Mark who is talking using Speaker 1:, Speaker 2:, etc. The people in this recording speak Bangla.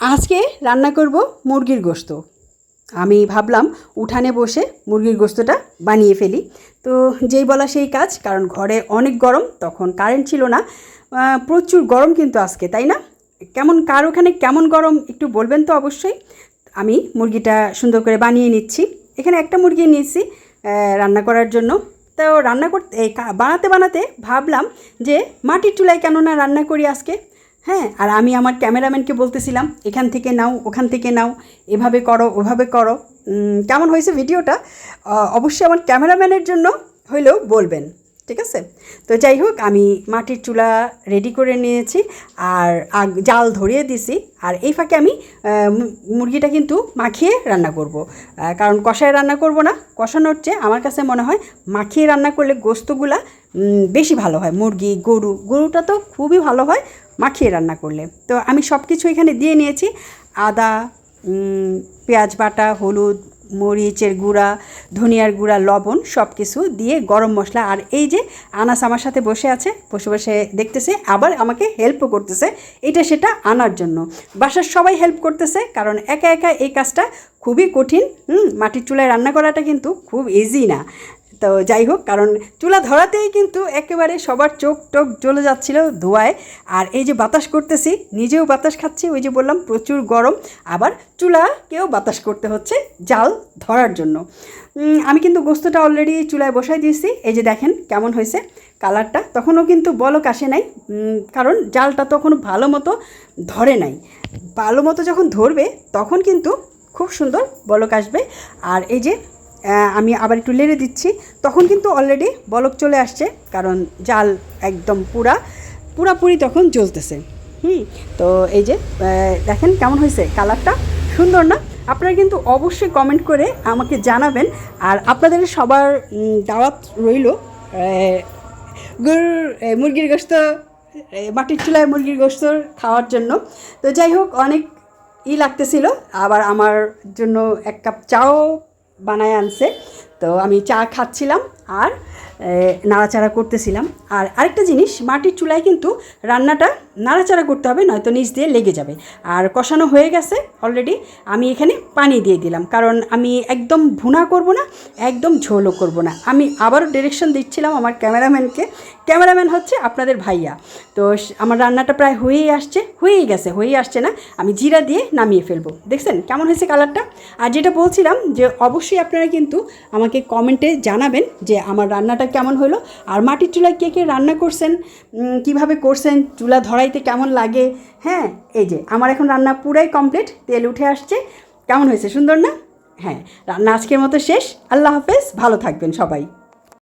Speaker 1: আজকে রান্না করব মুরগির গোস্ত। আমি ভাবলাম উঠানে বসে মুরগির গোস্তটা বানিয়ে ফেলি। তো যেই বলা সেই কাজ, কারণ ঘরে অনেক গরম, তখন কারেন্ট ছিল না। প্রচুর গরম কিন্তু আজকে, তাই না? কেমন, কার ওখানে কেমন গরম, একটু বলবেন তো অবশ্যই। আমি মুরগিটা সুন্দর করে বানিয়ে নিচ্ছি। এখানে একটা মুরগি নিয়েছি রান্না করার জন্য। তো রান্না করতে বানাতে বানাতে ভাবলাম যে মাটির চুলায় কেন না রান্না করি আজকে। হ্যাঁ আর আমি আমার ক্যামেরাম্যানকে বলতেছিলাম, এখান থেকে নাও, ওখান থেকে নাও, এভাবে করো, ওভাবে করো। কেমন হয়েছে ভিডিওটা? অবশ্যই আমার ক্যামেরাম্যানের জন্য হইলেও বলবেন, ঠিক আছে? তো যাই হোক, আমি মাটির চুলা রেডি করে নিয়েছি, আর আগ, জাল ধরিয়ে দিছি, আর এই ফাঁকে আমি মুরগিটা কিন্তু মাখিয়ে রান্না করব। কারণ কষায় রান্না করব না, কষানোর চেয়ে আমার কাছে মনে হয় মাখিয়ে রান্না করলে গোস্তগুলা বেশি ভালো হয়, মুরগি, গরু, গরুটা তো খুবই ভালো হয় মাখিয়ে রান্না করলে। তো আমি সব কিছু এখানে দিয়ে নিয়েছি। আদা পেঁয়াজ বাটা, হলুদ, মরিচের গুঁড়া, ধনিয়ার গুঁড়া, লবণ সব কিছু দিয়ে গরম মশলা আর এই যে আনাস আমার সাথে বসে আছে, বসে বসে দেখতেছে, আবার আমাকে হেল্পও করতেছে। এটা সেটা আনার জন্য। বাসার সবাই হেল্প করতেছে, কারণ একা একা এই কাজটা খুবই কঠিন। মাটির চুলায় রান্না করাটা কিন্তু খুব ইজি না। তো যাই হোক, কারণ চুলা ধরাতেই কিন্তু একেবারে সবার চোখ টোক জ্বলে যাচ্ছিল ধোয়ায়। আর এই যে বাতাস করতেছি, নিজেও বাতাস খাচ্ছি, ওই যে বললাম প্রচুর গরম, আবার চুলাকেও বাতাস করতে হচ্ছে জাল ধরার জন্য। আমি কিন্তু গোস্তটা অলরেডি চুলায় বসাই দিয়েছি, এই যে দেখেন কেমন হয়েছে কালারটা, তখনও কিন্তু বলক আসে নাই কারণ জালটা তখন ভালো মতো ধরে নাই। ভালো মতো যখন ধরবে, তখন কিন্তু খুব সুন্দর বলক আসবে। আর এই যে আমি আবার একটু লেড়ে দিচ্ছি। তখন কিন্তু অলরেডি বলক চলে আসছে, কারণ জাল একদম পুরা, পুরাপুরি তখন জ্বলতেছে। হুম, তো এই যে দেখেন কেমন হয়েছে কালারটা সুন্দর না? আপনারা কিন্তু অবশ্যই কমেন্ট করে আমাকে জানাবেন। আর আপনাদের সবার দাওয়াত রইল গরুর মুরগির গোস্ত মাটির চুলায় মুরগির গোস্ত খাওয়ার জন্য। তো যাই হোক, অনেক ই লাগতেছিল। আবার আমার জন্য এক কাপ চাও বানায় আনছে। তো আমি চা খাচ্ছিলাম আর নাড়াচাড়া করতেছিলাম। আর আরেকটা জিনিস, মাটির চুলায় কিন্তু রান্নাটা নাড়াচাড়া করতে হবে, নয়তো নিচ দিয়ে লেগে যাবে। আর কষানো হয়ে গেছে অলরেডি আমি এখানে পানি দিয়ে দিলাম। কারণ আমি একদম ভুনা করব না, একদম ঝোলও করব না। আমি আবারও ডিরেকশন দিচ্ছিলাম আমার ক্যামেরাম্যানকে। ক্যামেরাম্যান হচ্ছে আপনাদের ভাইয়া। তো আমার রান্নাটা প্রায় হয়েই আসছে, হয়েই গেছে, হয়েই আসছে না। আমি জিরা দিয়ে নামিয়ে ফেলব। দেখছেন কেমন হয়েছে কালারটা আর যেটা বলছিলাম যে, অবশ্যই আপনারা কিন্তু আমাকে কমেন্টে জানাবেন যে, আমার রান্নাটা কেমন হলো আর মাটির চুলায় কে কে রান্না করছেন? কীভাবে করছেন? চুলা ধরাইতে কেমন লাগে? হ্যাঁ এই যে, আমার এখন রান্না পুরাই কমপ্লিট তেল উঠে আসছে। কেমন হয়েছে? সুন্দর না? হ্যাঁ রান্না আজকের মতো শেষ। আল্লাহ হাফেজ, ভালো থাকবেন সবাই।